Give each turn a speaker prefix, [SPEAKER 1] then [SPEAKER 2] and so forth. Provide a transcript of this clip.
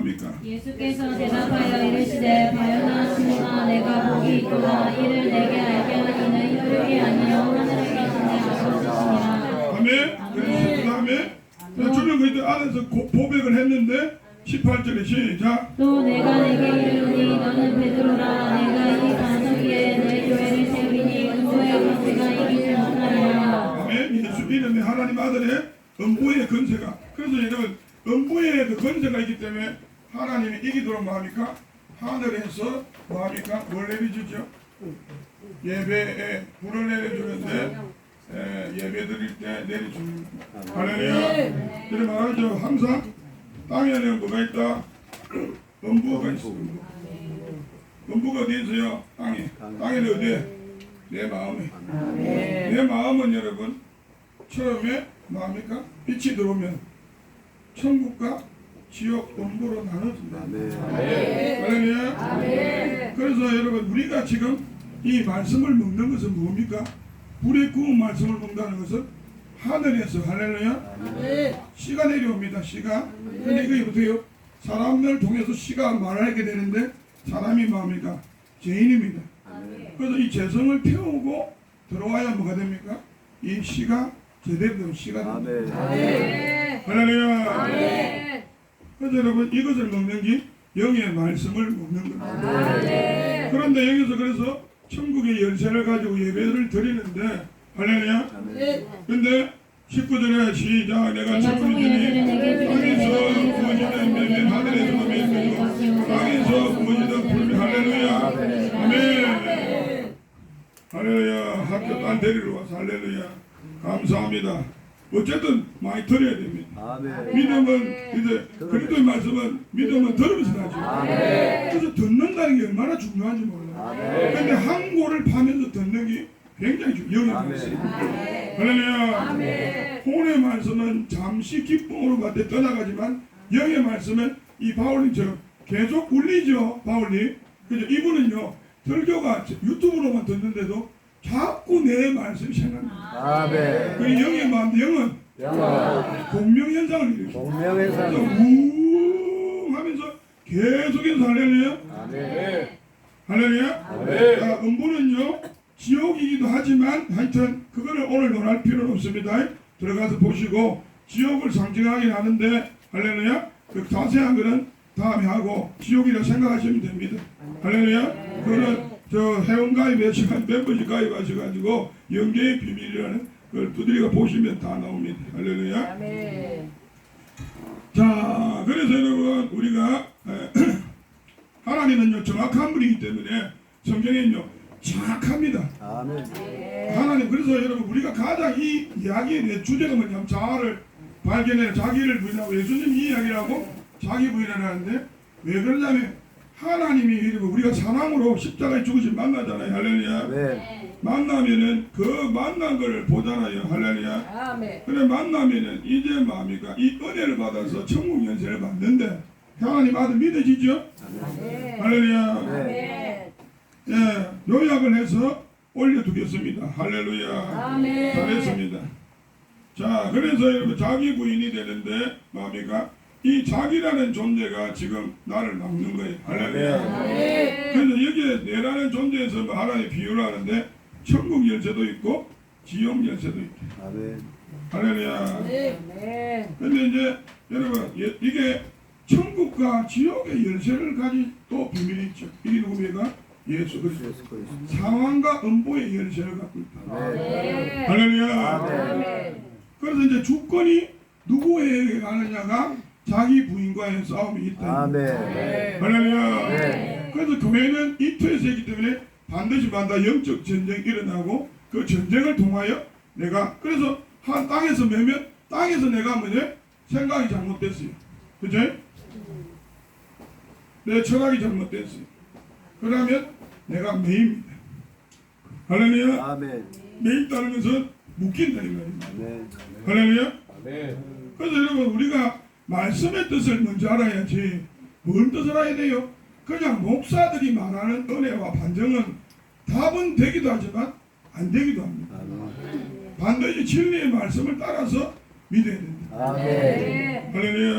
[SPEAKER 1] 뭐합니까?
[SPEAKER 2] 예수께서 대답하여 이르시되 바요나 시몬아 내가 복이 있도다 이를 내게 알게 하기는 혈육이 아니요 하늘에 계신 내 아버지시니라
[SPEAKER 1] 아멘. 그 다음에 주는 그들 안에서 고- 고백을 했는데 18절에 시작.
[SPEAKER 2] 또 내가 내게 이르노니 너는 베드로라 내가 이 반석 위에 내 교회를 세우리니 은도의 권세가 이기지 못하리라
[SPEAKER 1] 아멘. 예수 이름에 하나님 아들의 음부의 건세가. 그래서 여러분 음부의 그 건세가 있기 때문에 하나님이 이기도록 뭐합니까? 하늘에서 뭐합니까? 뭘 내려주죠? 예배에 불을 내려주는데 에, 예배 드릴 때 내려주는 할렐루야. 이런 말하죠. 항상 땅에는 뭐가 있다? 음부가 있어. 음부. 음부가 어디 있어요? 땅에. 땅에는 어디? 내 마음에. 내 마음은 여러분 처음에 뭡니까? 빛이 들어오면 천국과 지옥 음부로 나눠진다. 할렐루야. 그래서 여러분 우리가 지금 이 말씀을 먹는 것은 뭡니까? 불에 구운 말씀을 먹는다는 것은 하늘에서 할렐루야. 씨가 내려옵니다. 씨가. 근데 이거 어때요? 사람을 통해서 씨가 말하게 되는데 사람이 뭡니까? 죄인입니다. 그래서 이 재성을 태우고 들어와야 뭐가 됩니까? 이 씨가 제대로 된 씨가 됩니다. 할렐루야. 그래서 여러분 이것을 먹는 게 영의 말씀을 먹는 겁니다. 그런데 여기서 그래서 천국의 열쇠를 가지고 예배를 드리는데 할렐루야. 근데 19절에 시작 내가
[SPEAKER 2] 내게
[SPEAKER 1] 땅에서 구워지는 매매 하늘에서 매매 땅에서 구워지는 불매 할렐루야. 아멘. 할렐루야. 학교 딴 데리러 와서 할렐루야. 감사합니다. 어쨌든 많이 들어야 됩니다.
[SPEAKER 3] 아멘.
[SPEAKER 1] 믿음은 이제 그리스도의 말씀은 믿음은 들으면서 나죠. 그래서 듣는다는 게 얼마나 중요한지 몰라요. 근데 항고를 파면서 듣는 게 굉장히 중요해요.
[SPEAKER 3] 아멘.
[SPEAKER 1] 할렐루야. 혼의 말씀은 잠시 기쁨으로 받되 떠나가지만 영의 말씀은 이 바울님처럼 계속 울리죠. 바울님. 그죠? 이분은요. 설교가 유튜브로만 듣는데도 자꾸 내 말씀이 생각납니다.
[SPEAKER 3] 아멘.
[SPEAKER 1] 그 영의 마음, 영은
[SPEAKER 3] 영원
[SPEAKER 1] 공명 현상을 일으킵니다.
[SPEAKER 3] 공명의 삶.
[SPEAKER 1] 우웅 하면서 계속해서 할렐루야.
[SPEAKER 3] 아멘.
[SPEAKER 1] 할렐루야.
[SPEAKER 3] 아멘.
[SPEAKER 1] 자, 음부는요 지옥이기도 하지만 하여튼 그거를 오늘 논할 필요는 없습니다. 들어가서 보시고 지옥을 상징하긴 하는데 할렐루야. 그 자세한 거는 다음에 하고 지옥이라 생각하시면 됩니다. 할렐루야. 그거는 저 회원 가입 시간 멤버십 가입하셔가지고 영계의 비밀이라는 걸 두드리가 보시면 다 나옵니다. 할렐루야. 자, 그래서 여러분 우리가 에, 하나님은요 정확한 분이기 때문에 성경에는요 정확합니다.
[SPEAKER 3] 아멘.
[SPEAKER 1] 하나님 그래서 여러분 우리가 가장 이 이야기의 내 주제가 뭐냐면 자아를 발견해 자기를 부인하고 예수님 이 이야기라고 자기 부인을 하는데 왜 그러냐면 하나님이 여러분 우리가 사랑으로 십자가에 죽으신 만나잖아요 할렐루야
[SPEAKER 3] 네.
[SPEAKER 1] 만나면은 그 만난 걸 보잖아요 할렐루야
[SPEAKER 4] 아멘.
[SPEAKER 1] 그래 만나면은 이제 뭡니까 이 은혜를 받아서 천국 연세를 받는데 하나님 아들 믿어지죠 할렐루야
[SPEAKER 3] 네.
[SPEAKER 4] 아멘.
[SPEAKER 1] 예 요약을 해서 올려두겠습니다 할렐루야
[SPEAKER 4] 아멘.
[SPEAKER 1] 잘했습니다 자 그래서 여러분 자기 부인이 되는데 뭡니까 이 자기라는 존재가 지금 나를 막는 거예요 할렐루야
[SPEAKER 4] 아멘.
[SPEAKER 1] 그래서 여기에 내라는 존재에서 뭐 하나님 비유를 하는데 천국 열쇠도 있고 지옥 열쇠도 있고
[SPEAKER 3] 아멘.
[SPEAKER 1] 할렐루야
[SPEAKER 4] 아멘.
[SPEAKER 1] 근데 이제 여러분 예- 이게 천국과 지옥의 열쇠를 가진 또 비밀이 있죠. 이게 누굽니까? 예수 그리스도. 상황과 음보의 열쇠를 갖고 있다.
[SPEAKER 3] 아멘.
[SPEAKER 1] 할렐루야.
[SPEAKER 4] 아멘.
[SPEAKER 1] 그래서 이제 주권이 누구에게 가느냐가 자기 부인과의 싸움이 있다.
[SPEAKER 3] 아멘.
[SPEAKER 1] 할렐루야.
[SPEAKER 3] 네.
[SPEAKER 1] 그래서 교회는 이 틀에서 있기 때문에 반드시 반다 영적 전쟁이 일어나고 그 전쟁을 통하여 내가 그래서 한 땅에서 매면 땅에서 내가 뭐냐 생각이 잘못됐어요. 그죠? 내 철학이 잘못됐어요. 그러면 내가 매입니다. 할렐루야.
[SPEAKER 3] 아멘.
[SPEAKER 1] 매입다는 것은 묶인다 이 말입니다.
[SPEAKER 3] 아멘.
[SPEAKER 1] 할렐루야. 그래서 여러분 우리가 말씀의 뜻을 먼저 알아야지 뭔 뜻을 알아야 돼요? 그냥 목사들이 말하는 은혜와 반정은 답은 되기도 하지만 안 되기도 합니다. 반드시 진리의 말씀을 따라서 믿어야 된다.
[SPEAKER 3] 아멘.
[SPEAKER 1] 할렐루야.